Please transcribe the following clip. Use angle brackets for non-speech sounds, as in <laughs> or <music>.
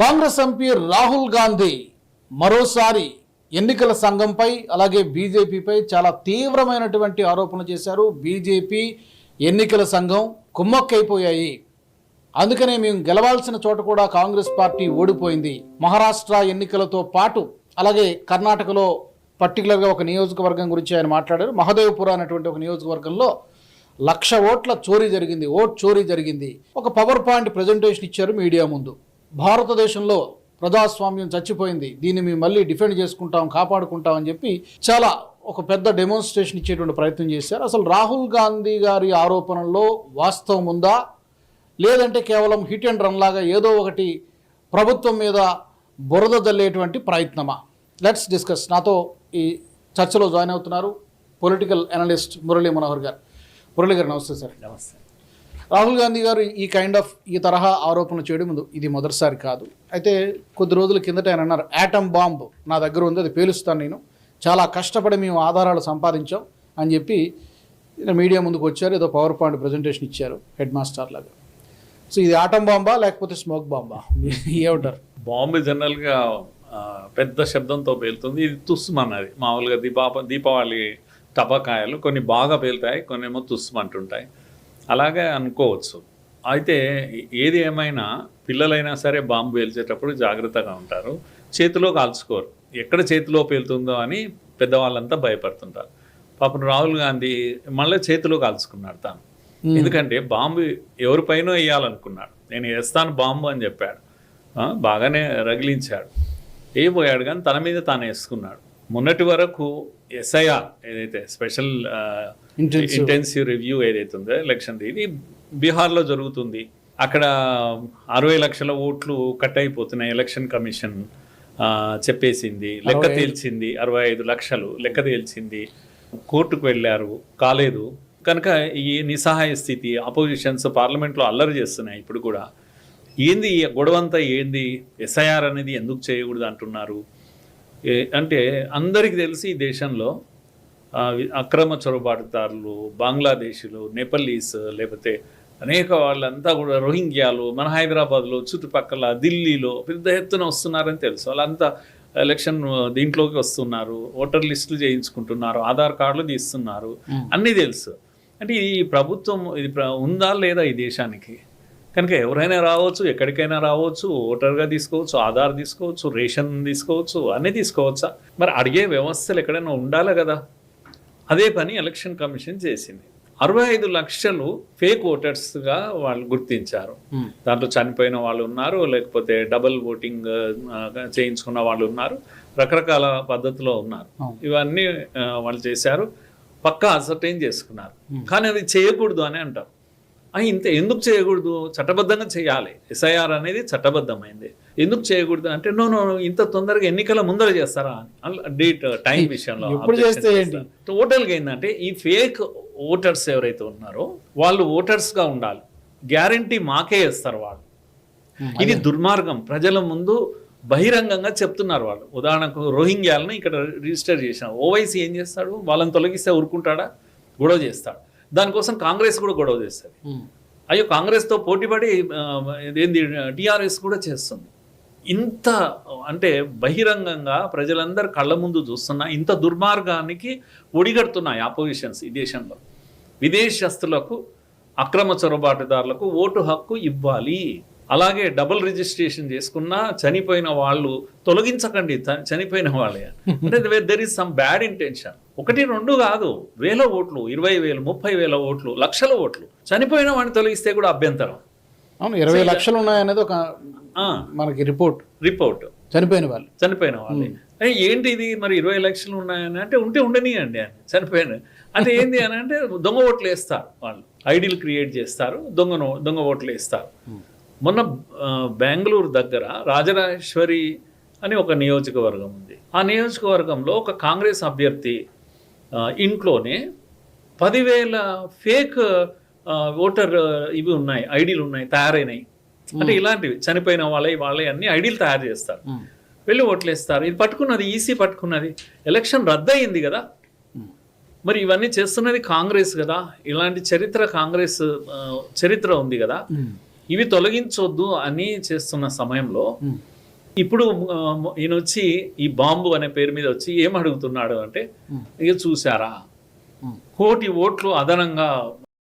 Congress MP Rahul Gandhi మరోసారి ఎన్నికల సంఘంపై అలాగే బీజేపీపై చాలా తీవ్రమైనటువంటి ఆరోపణలు చేశారు. బీజేపీ ఎన్నికల సంఘం కుమ్మక్కైపోయాయి. అందుకనే మేము గెలవాల్సిన చోట కూడా కాంగ్రెస్ పార్టీ ఓడిపోయింది. మహారాష్ట్ర ఎన్నికలతో పాటు అలాగే కర్ణాటకలో పర్టికులర్గా ఒక నియోజకవర్గం గురించి ఆయన మాట్లాడారు. మహదేవ్పుర అనేటువంటి ఒక నియోజకవర్గంలో లక్ష ఓట్ల చోరీ జరిగింది. ఓట్ చోరీ జరిగింది. ఒక పవర్ పాయింట్ ప్రజెంటేషన్ ఇచ్చారు మీడియా ముందు. భారతదేశంలో ప్రజాస్వామ్యం చచ్చిపోయింది. దీన్ని మేము మళ్ళీ డిఫెండ్ చేసుకుంటాం కాపాడుకుంటాం అని చెప్పి చాలా ఒక పెద్ద డెమోన్స్ట్రేషన్ ఇచ్చేటువంటి ప్రయత్నం చేశారు. అసలు రాహుల్ గాంధీ గారి ఆరోపణల్లో వాస్తవం ఉందా? లేదంటే కేవలం హిట్ అండ్ రన్ లాగా ఏదో ఒకటి ప్రభుత్వం మీద బురద జల్లేటువంటి ప్రయత్నమా? లెట్స్ డిస్కస్ నాతో ఈ చర్చలో జాయిన్ అవుతున్నారు పొలిటికల్ అనలిస్ట్ మురళీ మనోహర్ గారు. మురళీ గారు నమస్తే సార్. నమస్తే. రాహుల్ గాంధీ గారు ఈ కైండ్ ఆఫ్ ఈ తరహా ఆరోపణలు చేయడం ముందు ఇది మొదటిసారి కాదు. అయితే కొద్ది రోజుల కిందట ఆయన అన్నారు యాటమ్ బాంబ్ నా దగ్గర ఉంది అది పేలుస్తాను నేను. చాలా కష్టపడి మేము ఆధారాలు సంపాదించాం అని చెప్పి మీడియా ముందుకు వచ్చారు ఏదో పవర్ పాయింట్ ప్రజెంటేషన్ ఇచ్చారు హెడ్ మాస్టర్ లాగా. సో ఇది ఆటం బాంబా లేకపోతే స్మోక్ బాంబా <laughs> ఏమంటారు? బాంబు జనరల్గా పెద్ద శబ్దంతో పేలుతుంది. ఇది తుస్మన్నది మామూలుగా దీపా దీపావళి టపాకాయలు కొన్ని బాగా పేలుతాయి కొన్ని ఏమో తుస్మంటుంటాయి అలాగే అనుకోవచ్చు. అయితే ఏది ఏమైనా పిల్లలైనా సరే బాంబు పేల్చేటప్పుడు జాగ్రత్తగా ఉంటారు. చేతిలో కాల్చుకోరు. ఎక్కడ చేతిలో పేలుతుందో అని పెద్దవాళ్ళంతా భయపడుతుంటారు. పాపం రాహుల్ గాంధీ మళ్ళీ చేతిలో కాల్చుకున్నాడు తాను. ఎందుకంటే బాంబు ఎవరిపైనో వేయాలనుకున్నాడు. నేను వేస్తాను బాంబు అని చెప్పాడు. ఆ, బాగానే రగిలించాడు. వేయబోయాడు కానీ తన మీద తాను వేసుకున్నాడు. మొన్నటి వరకు ఎస్ఐఆర్ ఏదైతే స్పెషల్. ఇంటెన్సివ్ రివ్యూ ఏదైతే ఉందో ఎలక్షన్ ఇది బీహార్లో జరుగుతుంది. అక్కడ అరవై లక్షల ఓట్లు కట్ అయిపోతున్నాయి ఎలక్షన్ కమిషన్ చెప్పేసింది. లెక్క తేల్చింది అరవై ఐదు లక్షలు. లెక్క తేల్చింది. కోర్టుకు వెళ్ళారు. కాలేదు. కనుక ఈ నిస్సహాయ స్థితి అపోజిషన్స్ పార్లమెంట్లో అల్లరి చేస్తున్నాయి ఇప్పుడు కూడా. ఏంది గొడవంతా ఏంది? ఎస్ఐఆర్ అనేది ఎందుకు చేయకూడదు అంటున్నారు. అంటే అందరికీ తెలిసి ఈ దేశంలో అక్రమ చొరబాటుదారులు బంగ్లాదేశీలు నేపల్లీస్ లేకపోతే అనేక వాళ్ళంతా కూడా రోహింగ్యాలు మన హైదరాబాద్లో చుట్టుపక్కల ఢిల్లీలో పెద్ద ఎత్తున వస్తున్నారని తెలుసు. వాళ్ళంతా ఎలక్షన్ దీంట్లోకి వస్తున్నారు ఓటర్ లిస్టులు చేయించుకుంటున్నారు ఆధార్ కార్డులు తీస్తున్నారు. అన్నీ తెలుసు. అంటే ఈ ప్రభుత్వం ఇది ఉందా లేదా ఈ దేశానికి? కనుక ఎవరైనా రావచ్చు ఎక్కడికైనా రావచ్చు ఓటర్గా తీసుకోవచ్చు ఆధార్ తీసుకోవచ్చు రేషన్ తీసుకోవచ్చు అన్నీ తీసుకోవచ్చా? మరి అడిగే వ్యవస్థలు ఎక్కడైనా ఉండాలి కదా? అదే పని ఎలక్షన్ కమిషన్ చేసింది. అరవై ఐదు లక్షలు ఫేక్ ఓటర్స్గా వాళ్ళు గుర్తించారు. దాంట్లో చనిపోయిన వాళ్ళు ఉన్నారు లేకపోతే డబుల్ ఓటింగ్ చేయించుకున్న వాళ్ళు ఉన్నారు రకరకాల పద్ధతిలో ఉన్నారు. ఇవన్నీ వాళ్ళు చేశారు. పక్కా అసర్టైన్ చేసుకున్నారు. కానీ అది చేయకూడదు అని అంటారు ఇంత ఎందుకు చేయకూడదు? చట్టబద్ధంగా చేయాలి. ఎస్ఐఆర్ అనేది చట్టబద్ధమైంది. ఎందుకు చేయకూడదు అంటే నో నో ఇంత తొందరగా ఎన్నికల ముందర చేస్తారా? డేట్ టైం <laughs> విషయంలో ఎప్పుడు చేస్తే ఏంటి? టోటల్గా ఏంటంటే ఈ ఫేక్ ఓటర్స్ ఎవరైతే ఉన్నారో వాళ్ళు ఓటర్స్గా ఉండాలి. గ్యారంటీ మాకే ఇస్తారు వాళ్ళు. ఇది దుర్మార్గం. ప్రజల ముందు బహిరంగంగా చెప్తున్నారు వాళ్ళు. ఉదాహరణకు రోహింగ్యాలను ఇక్కడ రిజిస్టర్ చేసిన ఓవైసీ ఏం చేస్తాడు? వాళ్ళని తొలగిస్తే ఊరుకుంటాడా? గొడవ చేస్తాడు. దానికోసం కాంగ్రెస్ కూడా గొడవ చేస్తుంది. అయ్యో కాంగ్రెస్తో పోటీపడి ఇదేంది టీఆర్ఎస్ కూడా చేస్తుంది. ఇంత అంటే బహిరంగంగా ప్రజలందరూ కళ్ళ ముందు చూస్తున్న ఇంత దుర్మార్గానికి ఒడిగడుతున్నాయి ఆపోజిషన్స్ ఈ దేశంలో. విదేశస్తులకు అక్రమ చొరబాటుదారులకు ఓటు హక్కు ఇవ్వాలి. అలాగే డబుల్ రిజిస్ట్రేషన్ చేసుకున్న చనిపోయిన వాళ్ళు తొలగించకండి చనిపోయిన వాళ్ళే. అంటే there is some bad intention ఒకటి రెండు కాదు. వేల ఓట్లు ఇరవై వేలు ముప్పై వేల ఓట్లు లక్షల ఓట్లు. చనిపోయిన వాడిని తొలగిస్తే కూడా అభ్యంతరం. అవును ఇరవై లక్షలు ఉన్నాయనేది ఒక మనకి రిపోర్ట్. రిపోర్ట్. చనిపోయిన వాళ్ళు. చనిపోయిన వాళ్ళే. ఏంటి ఇది? మరి ఇరవై లక్షలు ఉన్నాయని అంటే ఉంటే ఉండనియండి అని. చనిపోయిన. అంటే ఏంది అని అంటే దొంగ ఓట్లు వేస్తారు వాళ్ళు. ఐడీలు క్రియేట్ చేస్తారు. దొంగ నో- దొంగ ఓట్లు వేస్తారు. మొన్న బెంగళూరు దగ్గర రాజరాజేశ్వరి అని ఒక నియోజకవర్గం ఉంది. ఆ నియోజకవర్గంలో ఒక కాంగ్రెస్ అభ్యర్థి ఇంట్లోనే పదివేల ఫేక్ ఓటర్ ఇవి ఉన్నాయి ఐడీలు ఉన్నాయి తయారైనాయి. అంటే ఇలాంటివి చనిపోయిన వాళ్ళవి వాళ్ళవి అన్ని ఐడీలు తయారు చేస్తారు. వెళ్ళి ఓట్లేస్తారు. ఇది పట్టుకున్నది ఈసీ పట్టుకున్నది. ఎలక్షన్ రద్దయింది కదా. మరి ఇవన్నీ చేస్తున్నది కాంగ్రెస్ కదా. ఇలాంటి చరిత్ర కాంగ్రెస్ చరిత్ర ఉంది కదా. ఇవి తొలగించొద్దు అని చేస్తున్న సమయంలో ఇప్పుడు ఈయన వచ్చి ఈ బాంబు అనే పేరు మీద వచ్చి ఏం అడుగుతున్నాడు అంటే ఇక చూసారా కోటి ఓట్లు అదనంగా